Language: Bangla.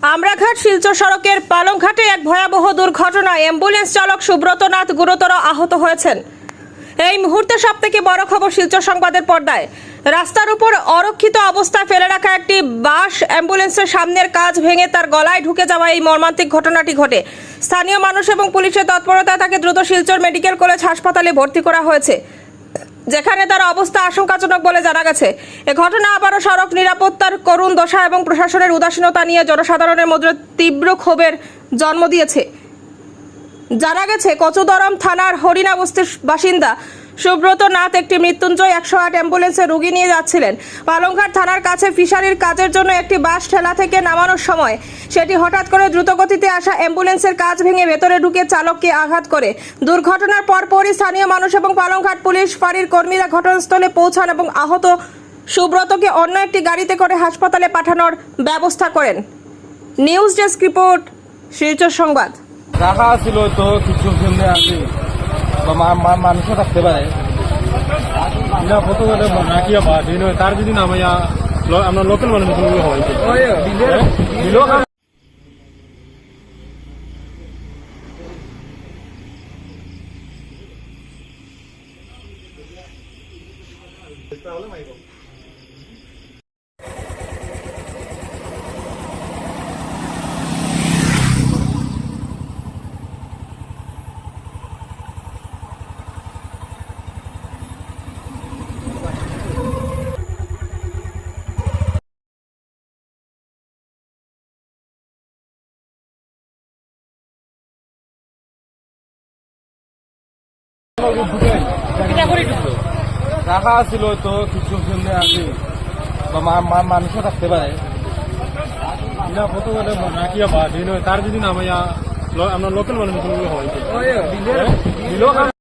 আমরাঘাট শিলচর সড়কের পালংঘাটে এক ভয়াবহ দুর্ঘটনায় অ্যাম্বুলেন্স চালক সুব্রত নাথ গুরুতর আহত হয়েছেন। এই মুহূর্তে সব থেকে বড় খবর শিলচর সংবাদের পর্দায়। রাস্তার উপর অরক্ষিত অবস্থায় ফেলে রাখা একটি বাস অ্যাম্বুলেন্সের সামনের কাজ ভেঙে তার গলায় ঢুকে যাওয়া এই মর্মান্তিক ঘটনাটি ঘটে। স্থানীয় মানুষ এবং পুলিশের তৎপরতায় তাকে দ্রুত শিলচর মেডিকেল কলেজ হাসপাতালে ভর্তি করা হয়েছে। যেখানে তার অবস্থা আশঙ্কাজনক বলে জানা গেছে। এ ঘটনা আবারও সড়ক নিরাপত্তার করুণ দশা এবং প্রশাসনের উদাসীনতা নিয়ে জনসাধারণের মধ্যে তীব্র ক্ষোভের জন্ম দিয়েছে। জানা গেছে, কচুদরম থানার হরিণাবস্তির বাসিন্দা সুব্রত নাথ একটি মৃত্যুঞ্জয় একশো আট অ্যাম্বুলেন্সে রুগী নিয়ে যাচ্ছিলেন। পালংঘাট থানার কাছে ফিশারির কাজের জন্য একটি বাস ঠেলা থেকে নামানোর সময় সেটি হঠাৎ করে দ্রুতগতিতে আসা অ্যাম্বুলেন্সের কাজ ভেঙে ভেতরে ঢুকে চালককে আঘাত করে। দুর্ঘটনার পরপরই স্থানীয় মানুষ এবং পালংঘাট পুলিশ ফাঁড়ির কর্মীরা ঘটনাস্থলে পৌঁছান এবং আহত সুব্রতকে অন্য একটি গাড়িতে করে হাসপাতালে পাঠানোর ব্যবস্থা করেন। নিউজ ডেস্ক রিপোর্ট, শিলচর সংবাদ। রাখা ছিল তো কিছু জন্য আছে বা মা- মা- মানুষও থাকতে পারে। না ফটো করে রাখিয়া বা দিন হয় তার যদি ল- আমরা লোকাল মানুষগুলো হয় দিলেও কাম রাখা ছিল তো কিছু জন্য আছে বা মানুষও থাকতে পারে। হয় তার যদি নামাইয়া আমরা লোকাল মানুষ হয়। কাম